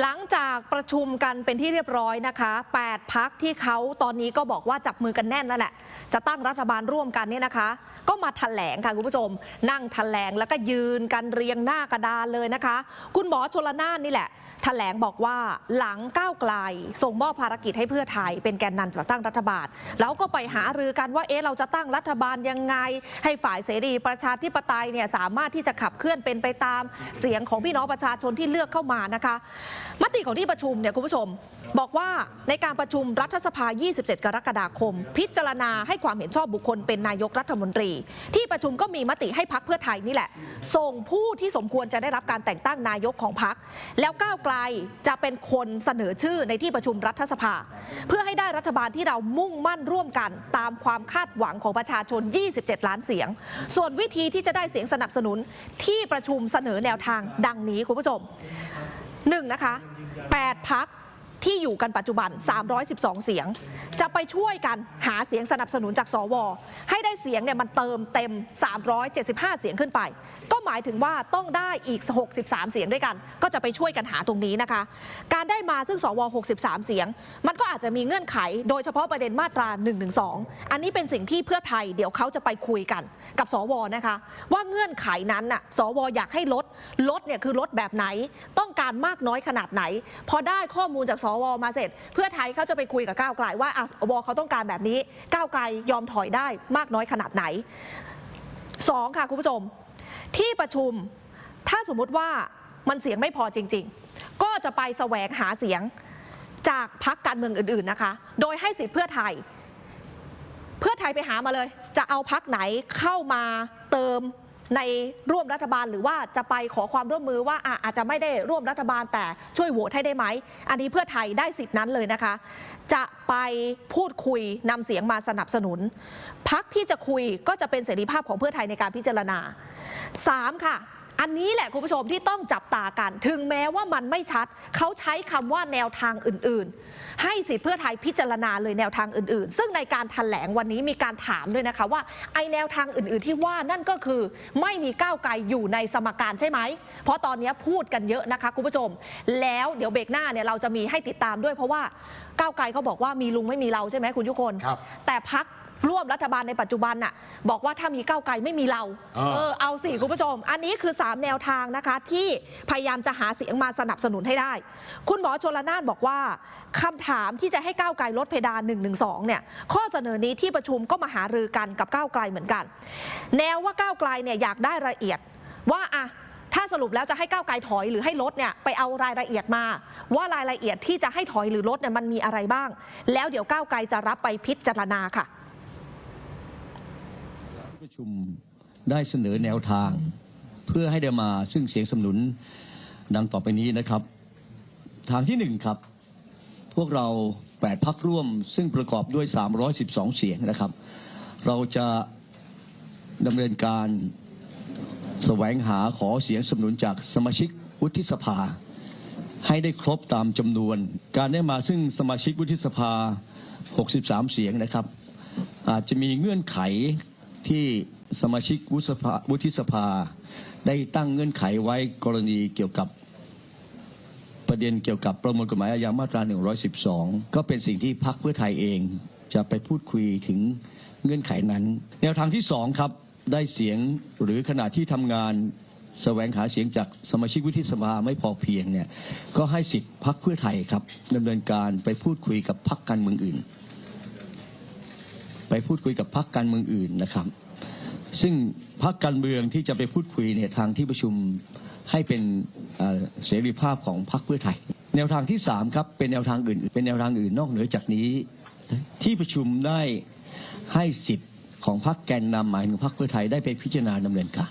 หลังจากประชุมกันเป็นที่เรียบร้อยนะคะ 8 พักที่เขาตอนนี้ก็บอกว่าจับมือกันแน่นแล้วแหละ จะตั้งรัฐบาลร่วมกันเนี่ยนะคะ ก็มาแถลงค่ะคุณผู้ชม นั่งแถลงแล้วก็ยืนกันเรียงหน้ากระดานเลยนะคะ คุณหมอชลนานนี่แหละแถลงบอกว่าหลังก้าวไกลส่งมอบภารกิจให้เพื่อไทย เป็นแกนนำจัดตั้งรัฐบาล แล้วก็ไปหารือกันว่าเอ๊ะเราจะตั้งรัฐบาลยังไง ให้ฝ่ายเสรีประชาธิปไตยเนี่ยสามารถที่จะขับเคลื่อนเป็นไปตามเสียงของพี่น้องประชาชนที่เลือกเข้ามานะคะมติของที่ประชุมเนี่ยคุณผู้ชม บอกว่าในการประชุมรัฐสภา 27 กรกฎาคม พิจารณาให้ความเห็นชอบบุคคลเป็นนายกรัฐมนตรี ที่ประชุมก็มีมติให้พักเพื่อไทยนี่แหละ ส่งผู้ที่สมควรจะได้รับการแต่งตั้งนายกของพัก แล้วก้าวไกลจะเป็นคนเสนอชื่อในที่ประชุมรัฐสภา เพื่อให้ได้รัฐบาลที่เรามุ่งมั่นร่วมกันตามความคาดหวังของประชาชน 27 ล้านเสียง ส่วนวิธีที่จะได้เสียงสนับสนุนที่ประชุมเสนอแนวทางดังนี้คุณผู้ชม หนึ่งนะคะ8พัก ที่อยู่กันปัจจุบัน 312 เสียง จะไปช่วยกันหาเสียงสนับสนุนจากสว ให้ได้เสียงเนี่ยมันเติมเต็ม 375 เสียงขึ้นไป ก็หมายถึงว่าต้องได้อีก 63 เสียงด้วยกัน ก็จะไปช่วยกันหาตรงนี้นะคะ การได้มาซึ่งสว 63 เสียง มันก็อาจจะมีเงื่อนไข โดยเฉพาะประเด็นมาตรา 112 อันนี้เป็นสิ่งที่เพื่อไทยเดี๋ยวเขาจะไปคุยกันกับสวนะคะ ว่าเงื่อนไขนั้นน่ะสวอยากให้ลดลดเนี่ยคือลดแบบไหน ต้องการมากน้อยขนาดไหน พอได้ข้อมูลจากสวมาเสร็จ เพื่อไทยเขาจะไปคุยกับก้าวไกลว่าอะสวเขาต้องการแบบนี้ก้าวไกลยอมถอยได้มากน้อยขนาดไหนสองค่ะคุณผู้ชม ที่ประชุมถ้าสมมุติว่ามันเสียงไม่พอจริง ๆ ก็จะไปแสวงหาเสียงจากพักการเมืองอื่นๆนะคะ โดยให้สิทธิ์เพื่อไทย เพื่อไทยไปหามาเลย จะเอาพักไหนเข้ามาเติม ในร่วมรัฐบาลหรือว่าจะไปขอความร่วมมือว่าอาจจะไม่ได้ร่วมรัฐบาลแต่ช่วยโหวตให้ได้ไหม อันนี้เพื่อไทยได้สิทธินั้นเลยนะคะ จะไปพูดคุยนำเสียงมาสนับสนุน พักที่จะคุยก็จะเป็นเสรีภาพของเพื่อไทยในการพิจารณา 3 ค่ะ อันนี้แหละคุณผู้ชมที่ต้องจับตากัน ถึงแม้ว่ามันไม่ชัด เขาใช้คำว่าแนวทางอื่น ๆ ให้สิทธิเพื่อไทยพิจารณาเลยแนวทางอื่น ๆ ซึ่งในการถแถลงวันนี้มีการถามด้วยนะคะว่าไอแนวทางอื่น ๆ ที่ว่านั่นก็คือไม่มีก้าวไกลอยู่ในสมการใช่ไหม เพราะตอนนี้พูดกันเยอะนะคะคุณผู้ชม แล้วเดี๋ยวเบรกหน้าเนี่ยเราจะมีให้ติดตามด้วยเพราะว่าก้าวไกลเขาบอกว่ามีลุงไม่มีเราใช่ไหมคุณทุกคนครับแต่พัก ร่วมรัฐบาลในปัจจุบันน่ะบอกว่าถ้ามีก้าวไกลไม่มีเราเออ เออเอาสิคุณผู้ชม อันนี้คือ 3 แนวทางนะคะ ที่พยายามจะหาเสียงมาสนับสนุนให้ได้ คุณหมอชลนานบอกว่าคำถามที่จะให้ก้าวไกลลดเพดาน1นึเนี่ยข้อเสนอนี้ที่ประชุมก็มาหารือกันกับก้าวไกลเหมือนกัน แนวว่าก้าวไกลเนี่ยอยากได้รายละเอียดว่าอะ ถ้าสรุปแล้วจะให้ก้าวไกลถอยหรือให้ลดเนี่ยไปเอารายละเอียดมา ว่ารายละเอียดที่จะให้ถอยหรือลดเนี่ยมันมีอะไรบ้าง แล้วเดี๋ยวก้าวไกลจะรับไปพิจารณาค่ะที่ ประชุมได้เสนอแนวทาง เพื่อให้ได้มาซึ่งเสียงสนุนดังต่อไปนี้นะครับ ทางที่หนึ่งครับ พวกเราแปดพักร่วม ซึ่งประกอบด้วย 312 เสียงนะครับ เราจะดำเนินการแสวงหาขอเสียงสนับสนุนจากสมาชิกวุฒิสภา ให้ได้ครบตามจำนวน การได้มาซึ่งสมาชิกวุฒิสภา 63 เสียงนะครับ อาจจะมีเงื่อนไข ที่สมาชิกวุฒิสภาวุฒิสภา ได้ตั้งเงื่อนไขไว้กรณีเกี่ยวกับประเด็นเกี่ยวกับประมวลกฎหมายอาญามาตรา 112 ก็เป็นสิ่งที่พรรคเพื่อไทยเองจะไปพูดคุยถึงเงื่อนไขนั้น แนวทางที่สองครับได้เสียงหรือขณะที่ทำงานแสวงหาเสียงจากสมาชิกวุฒิสภาไม่พอเพียงเนี่ยก็ให้สิทธิ์พรรคเพื่อไทยครับดำเนินการไปพูดคุยกับพรรคการเมืองอื่น ไปพูดคุยกับพรรคการเมืองอื่นนะครับ ซึ่งพรรคการเมืองที่จะไปพูดคุยเนี่ยทางที่ประชุมให้เป็นเสรีภาพของพรรคเพื่อไทย แนวทางที่สามครับเป็นแนวทางอื่น เป็นแนวทางอื่นนอกเหนือจากนี้ ที่ประชุมได้ให้สิทธิ์ของพรรคแกนนำหมายถึงพรรคเพื่อไทยได้ไปพิจารณาดำเนินการ